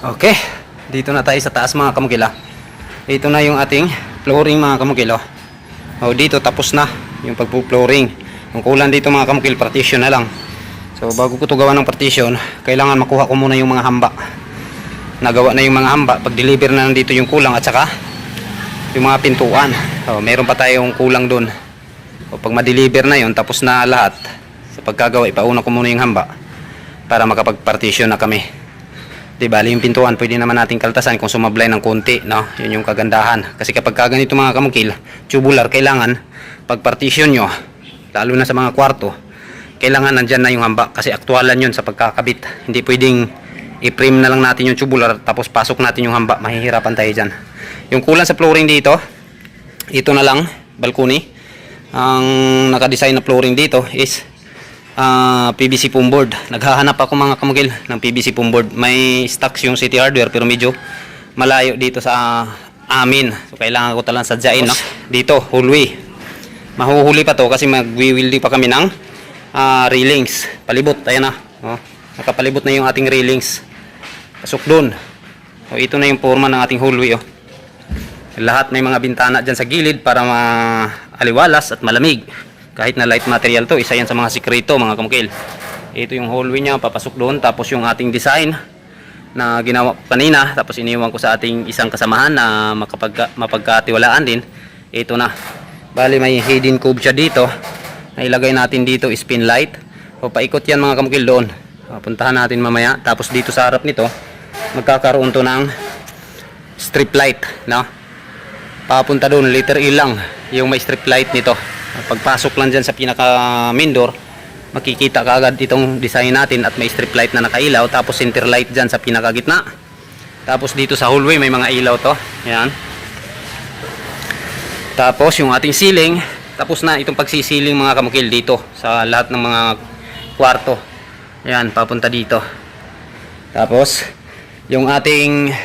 Okay, dito na tayo sa taas mga kamukila. Ito na yung ating flooring mga kamukilo. O dito tapos na yung pagpo-flooring. Yung kulang dito mga kamukil, partition na lang. So bago ko to gawa ng partition, kailangan makuha ko muna yung mga hamba. Nagawa na yung mga hamba, pag-deliver na nandito yung kulang at saka yung mga pintuan. O, meron pa tayong kulang doon. O pag ma-deliver na yun, tapos na lahat. Sa pagkagawa, ipauna ko muna yung hamba para makapag-partition na kami. Di bali yung pintuan, pwede naman nating kaltasan kung sumablay ng konti, no? Yun yung kagandahan. Kasi kapag ka ganito mga kamukil, tubular, kailangan pag partition nyo, lalo na sa mga kwarto, kailangan nandyan na yung hamba kasi aktualan yun sa pagkakabit. Hindi pwedeng i-frame na lang natin yung tubular tapos pasok natin yung hamba, mahihirapan tayo dyan. Yung kulang sa flooring dito, ito na lang, balcony. Ang nakadesign na flooring dito is ah, PVC foam board. Naghahanap ako mga kamukil ng PVC foam board. May stocks yung City Hardware pero medyo malayo dito sa amin. So kailangan ko talang sadyain no. Dito, hallway. Mahuhuli pa to kasi magwiwildi pa kami ng ah, railings. Palibot, ayan na. Oh, nakapalibot na yung ating railings. Pasok doon. So ito na yung forma ng ating hallway oh. Lahat may mga bintana dyan sa gilid para maaliwalas at malamig. Kahit na light material to, isa yan sa mga sikreto mga kamukil. Ito yung hallway niya, papasok doon. Tapos yung ating design na ginawa kanina. Tapos iniwan ko sa ating isang kasamahan na makapag, mapagkatiwalaan din. Ito na. Bali may hidden cube siya dito. Nailagay natin dito is pin light. O paikot yan mga kamukil doon. Puntahan natin mamaya. Tapos dito sa harap nito, magkakaroon to ng strip light. No? papunta doon liter E lang yung may strip light nito pagpasok lang dyan sa pinaka main door makikita ka agad itong design natin at may strip light na nakailaw tapos center light dyan sa pinaka gitna. Tapos dito sa hallway may mga ilaw to. Yan tapos yung ating ceiling tapos na itong pagsisiling mga kamukil dito sa lahat ng mga kwarto. Yan papunta dito. Tapos yung ating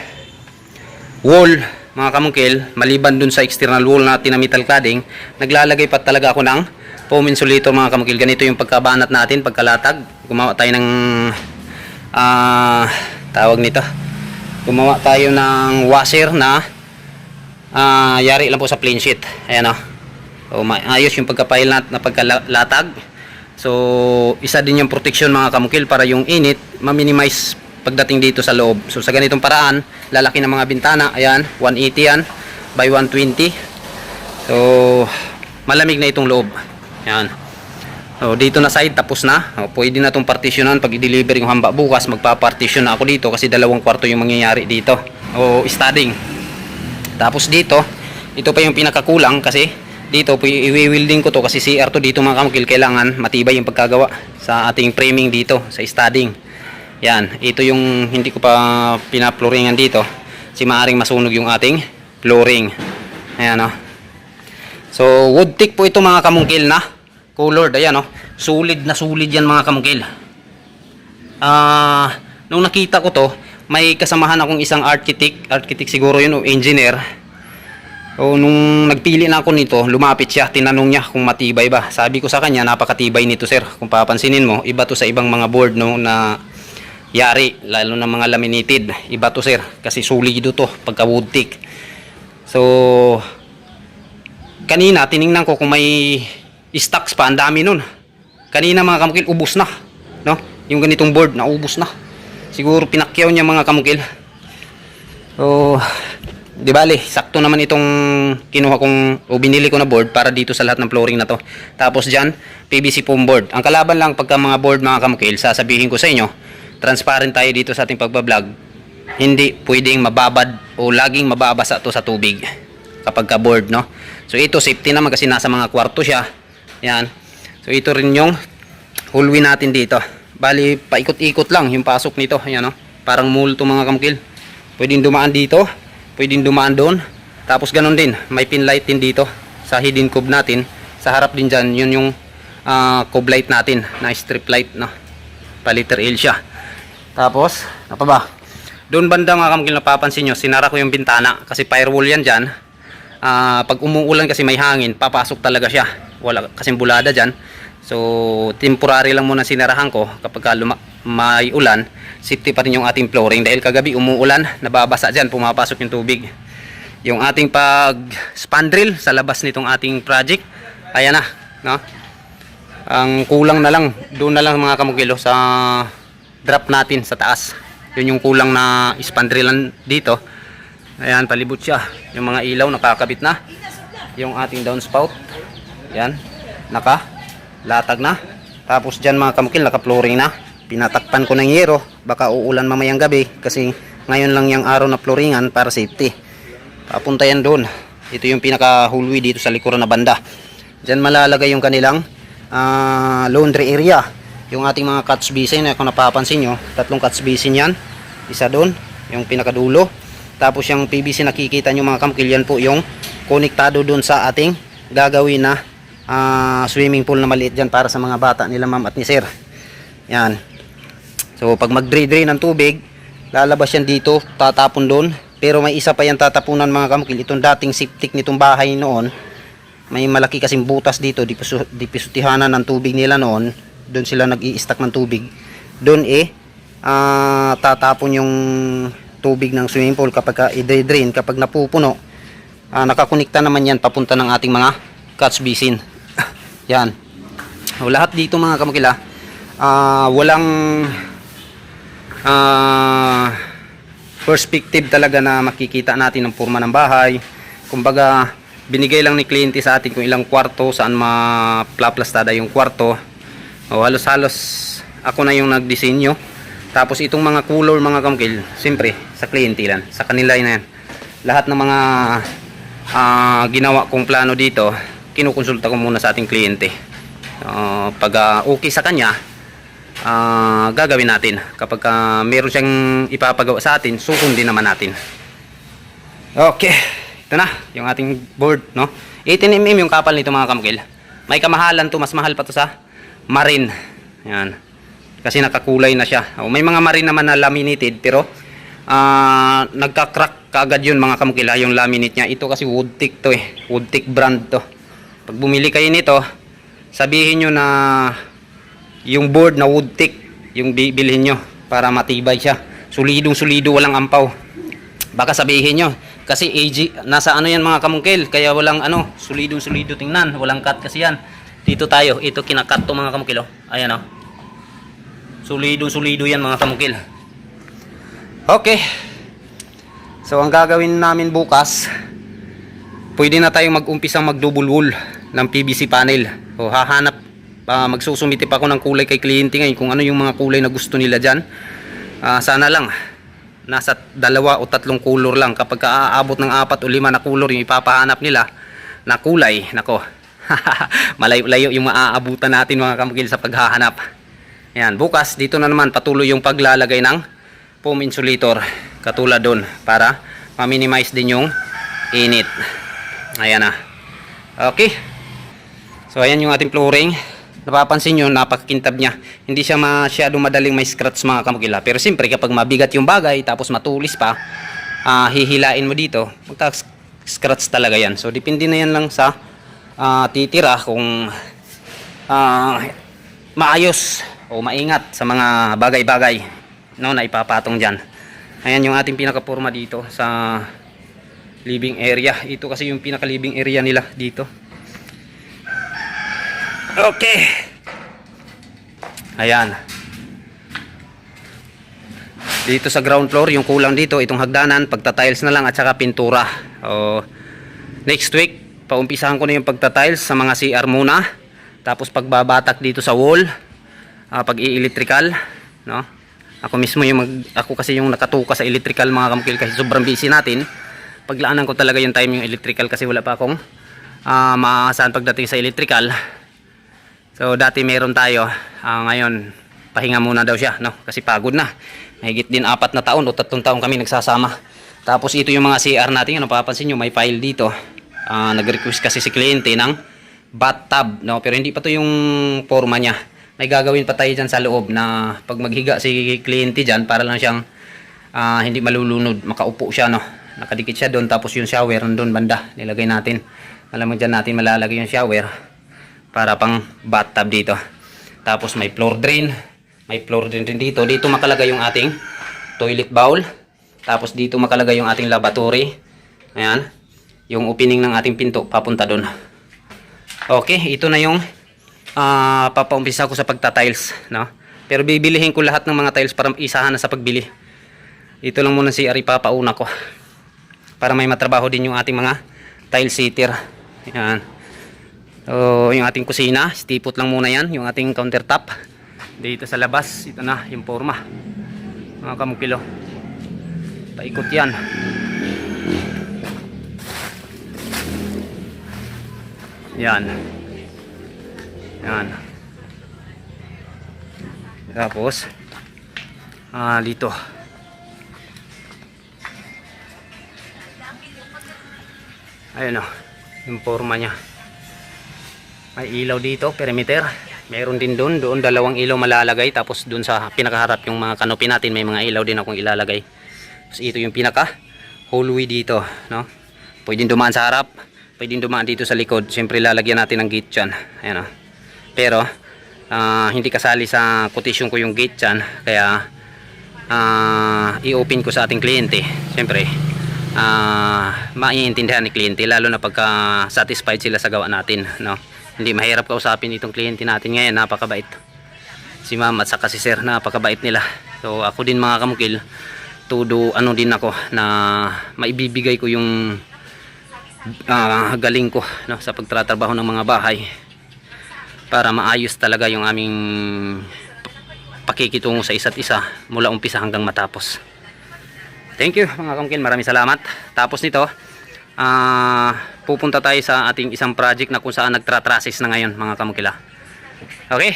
wall mga kamungkil, maliban dun sa external wall natin na metal cladding, naglalagay pa talaga ako ng foam insulator mga kamungkil. Ganito yung pagkabanat natin, pagkalatag. Gumawa tayo ng ah tawag nito. Gumawa tayo ng washer na ah yari lang po sa plain sheet. Ayan o. So, ayos yung pagkapail nat na pagkalatag. So, isa din yung protection mga kamukil para yung init ma-minimize pagdating dito sa loob. So sa ganitong paraan, lalaki ng mga bintana, ayan, 180 yan by 120. So malamig na itong loob. Ayan. So dito na side tapos na. O, pwede na itong partitionan pag i-deliver yung hamba bukas, magpa-partition na ako dito kasi dalawang kwarto yung mangyayari dito. O studying. Tapos dito, ito pa yung pinakakulang kasi dito i-welding ko to kasi CR to dito mga kamukil kailangan matibay yung pagkagawa sa ating framing dito sa studding. Yan, ito yung hindi ko pa pinaploringan dito. Si maaring masunog yung ating flooring. Ayan o. So, wood thick po ito mga kamungkil na. Colored, ayan o. Solid na solid yan mga kamungkil. Ah, nung nakita ko to, may kasamahan akong isang architect, architect siguro yun o engineer. O nung nagpili na ako nito, lumapit siya, tinanong niya kung matibay ba. Sabi ko sa kanya, napakatibay nito sir. Kung papansinin mo, iba to sa ibang mga board no, na yari, lalo na mga laminated. Iba to sir, kasi solido to, pagka wood thick. So, kanina, tiningnan ko kung may stocks pa, ang dami nun. Kanina mga kamukil, ubos na. No? Yung ganitong board, naubos na. Siguro pinakyaw niya mga kamukil. So, di bali, sakto naman itong kinuha kong, o binili ko na board para dito sa lahat ng flooring na to. Tapos dyan, PVC foam board. Ang kalaban lang pagka mga board mga kamukil, sasabihin ko sa inyo, transparent tayo dito sa ating pagbablog. Hindi pwedeng mababad o laging mababasa to sa tubig kapag ka board, no? So ito, safety naman kasi nasa mga kwarto siya. Yan. So ito rin yung hallway natin dito. Bali, paikot-ikot lang yung pasok nito. Ayan, no? Parang multo mga kamukil. Pwedeng dumaan dito, pwedeng dumaan doon. Tapos ganun din, may pin light din dito sa hidden cube natin. Sa harap din dyan, yun yung uh, cube light natin na strip light, no? Paliter L siya. Tapos, ano ba? Doon banda mga kamukil napapansin nyo, sinara ko yung bintana kasi firewall yan dyan. Ah, pag umuulan kasi may hangin, papasok talaga siya. Wala kasing bulada dyan. So, temporary lang muna sinarahan ko kapag ka may ulan, safety pa rin yung ating flooring dahil kagabi umuulan, nababasa dyan, pumapasok yung tubig. Yung ating pag spandrel sa labas nitong ating project, ayan na, no? Ang kulang na lang, doon na lang mga kamukilo sa drop natin sa taas. Yun yung kulang na spandrelan dito. Ayan, palibot siya. Yung mga ilaw nakakabit na. Yung ating downspout. Yan, naka latag na. Tapos dyan mga kamukil, naka-flooring na. Pinatakpan ko ng yero. Baka uulan mamayang gabi kasi ngayon lang yung araw na flooringan para safety. Papunta yan doon. Ito yung pinaka-hallway dito sa likuran na banda. Dyan malalagay yung kanilang ah, laundry area. Yung ating mga catch basin, kung napapansin nyo, tatlong catch basin yan. Isa doon, yung pinakadulo. Tapos yung PVC nakikita nyo mga kamukil, yan po yung konektado doon sa ating gagawin na ah, swimming pool na maliit dyan para sa mga bata nila ma'am at ni sir. Yan. So pag mag-drain ng tubig, lalabas yan dito, tatapon doon. Pero may isa pa yan tatapunan mga kamukil. Itong dating septic nitong bahay noon, may malaki kasing butas dito, di, pisu, di pisutihanan ng tubig nila noon. Doon sila nag i-stack ng tubig. Doon eh, ah, tatapon yung tubig ng swimming pool kapag ka i-drain, kapag napupuno, ah, nakakonekta naman yan papunta ng ating mga catch basin. yan. O, lahat dito mga kamakila, ah, walang ah, perspective talaga na makikita natin ng forma ng bahay. Kumbaga, binigay lang ni kliyente sa atin kung ilang kwarto, saan ma-plastada yung kwarto. O halos-halos ako na yung nagdisenyo. Tapos itong mga color mga kamkil, siyempre sa kliyente lang, sa kanila na yan. Lahat ng mga ah, ginawa kong plano dito, kinukonsulta ko muna sa ating kliyente. Ah, pag ah, okay sa kanya, ah, gagawin natin. Kapag ah, meron siyang ipapagawa sa atin, susundin naman natin. Okay, ito na, yung ating board, no? 18mm yung kapal nito mga kamkil. May kamahalan to, mas mahal pa to sa marine. Yan. Kasi nakakulay na siya. O, may mga marine naman na laminated, pero ah nagka-crack kaagad yun mga kamkil, ha, yung laminate niya. Ito kasi Woodtick to eh. Woodtick brand to. Pag bumili kayo nito, sabihin nyo na yung board na Woodtick, yung bibilhin nyo para matibay siya. Solidong solido, walang ampaw. Baka sabihin nyo, kasi AG, nasa ano yan mga kamungkil, kaya walang ano, solidong solido tingnan, walang cut kasi yan. Dito tayo, ito kinakat to mga kamungkil, oh. ayan oh. Solidong solido yan mga kamungkil. Okay. So ang gagawin namin bukas, pwede na tayong mag-umpisang mag-double wool ng PVC panel. O hahanap, ah, magsusumiti pa ako ng kulay kay kliyente ngayon kung ano yung mga kulay na gusto nila dyan. Ah, sana lang, nasa dalawa o tatlong color lang. Kapag aabot ng apat o lima na color yung ipapahanap nila na kulay, nako, malayo-layo yung maaabutan natin mga kamagil sa paghahanap. Yan, bukas dito na naman patuloy yung paglalagay ng foam insulator katulad doon para ma-minimize din yung init. Ayan na. Okay. So ayan yung ating flooring. Napapansin nyo, napakakintab niya. Hindi siya masyadong madaling may scratch mga kamukila. Pero siyempre kapag mabigat yung bagay tapos matulis pa, ah, hihilain mo dito, magka-scratch talaga yan. So depende na yan lang sa ah, titira kung ah, maayos o maingat sa mga bagay-bagay no, na ipapatong dyan. Ayan yung ating pinaka-forma dito sa living area. Ito kasi yung pinaka-living area nila dito. Okay. Ayan. Dito sa ground floor, yung kulang dito, itong hagdanan, pagta-tiles na lang at saka pintura. O, next week, paumpisahan ko na yung pagta-tiles sa mga CR muna. Tapos pagbabatak dito sa wall, ah, pag i-electrical, no? Ako mismo yung mag, ako kasi yung nakatuka sa electrical mga kamukil kasi sobrang busy natin. Paglaanan ko talaga yung time yung electrical kasi wala pa akong ah, maaasahan pagdating sa electrical. So dati meron tayo, ah, ngayon pahinga muna daw siya, no? Kasi pagod na. Mahigit din apat na taon o tatlong taon kami nagsasama. Tapos ito yung mga CR natin, ano papansin nyo, may file dito. Ah, nag-request kasi si kliyente ng bathtub, no? Pero hindi pa to yung forma niya. May gagawin pa tayo dyan sa loob na pag maghiga si kliyente dyan para lang siyang ah, hindi malulunod, makaupo siya, no? Nakadikit siya doon, tapos yung shower nandun banda, nilagay natin. Alam mo dyan natin malalagay yung shower para pang bathtub dito. Tapos may floor drain, May floor din rin dito. Dito makalagay yung ating toilet bowl. Tapos dito makalagay yung ating lavatory. Ayan. Yung opening ng ating pinto papunta doon. Okay, ito na yung ah papaumpisa ko sa pagta-tiles, no? Pero bibilihin ko lahat ng mga tiles para isahan na sa pagbili. Ito lang muna si Ari papauna ko. Para may matrabaho din yung ating mga tile sitter. Yan. So, yung ating kusina, stipot lang muna yan, yung ating countertop. Dito sa labas, ito na yung forma. Mga kamukilo. Paikot yan. Yan. Yan. Tapos, ah, dito. Ayun o, yung forma niya. May ilaw dito, perimeter. Meron din doon, doon dalawang ilaw malalagay. Tapos doon sa pinakaharap yung mga kanopi natin, may mga ilaw din akong ilalagay. Tapos ito yung pinaka hallway dito, no? Pwedeng dumaan sa harap, pwedeng dumaan dito sa likod. Siyempre lalagyan natin ng gate dyan. Ayan o. Pero, ah, hindi kasali sa quotation ko yung gate dyan. Kaya, ah, i-open ko sa ating kliyente. Siyempre, ah maiintindihan ni kliyente lalo na pagka satisfied sila sa gawa natin no hindi mahirap kausapin itong kliyente natin ngayon napakabait si ma'am at saka si sir napakabait nila so ako din mga kamukil todo ano din ako na maibibigay ko yung ah, galing ko no sa pagtatrabaho ng mga bahay para maayos talaga yung aming pakikitungo sa isa't isa mula umpisa hanggang matapos Thank you mga kamkin, maraming salamat. Tapos nito, ah pupunta tayo sa ating isang project na kung saan nagtra-trasis na ngayon mga kamukila. Okay,